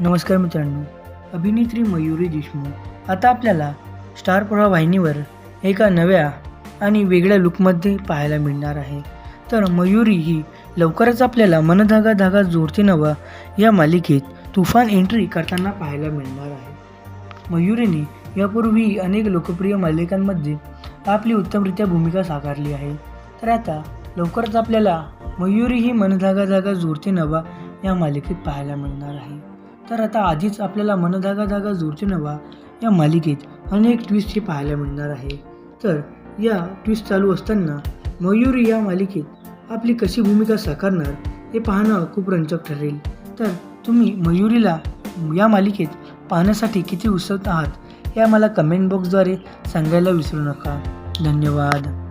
नमस्कार मित्रांनो अभिनेत्री मयुरी देशमुख. आता आपल्याला स्टार प्रवाह वाहिनीवर एका नव्या आणि वेगळ्या लुकमध्ये पाहायला मिळणार आहे. तर मयुरी ही लवकरच आपल्याला मनधागा धागा जोडते नवा या मालिकेत तुफान एंट्री करताना पाहायला मिळणार आहे. मयुरीने यापूर्वी अनेक लोकप्रिय मालिकांमध्ये आपली उत्तमरित्या भूमिका साकारली आहे. तर आता लवकरच आपल्याला मयुरी ही मनधागा धागा जोडते नवा या मालिकेत पाहायला मिळणार आहे. तर आता आधीच आपल्याला मनधागा धागा जोडचे नवा या मालिकेत अनेक ट्विस्ट हे पाहायला मिळणार आहे. तर या ट्विस्ट चालू असताना मयुरी या मालिकेत आपली कशी भूमिका साकारणार हे पाहणं खूप रंजक ठरेल. तर तुम्ही मयुरीला या मालिकेत पाहण्यासाठी किती उत्सुक आहात हे आम्हाला कमेंट बॉक्सद्वारे सांगायला विसरू नका. धन्यवाद.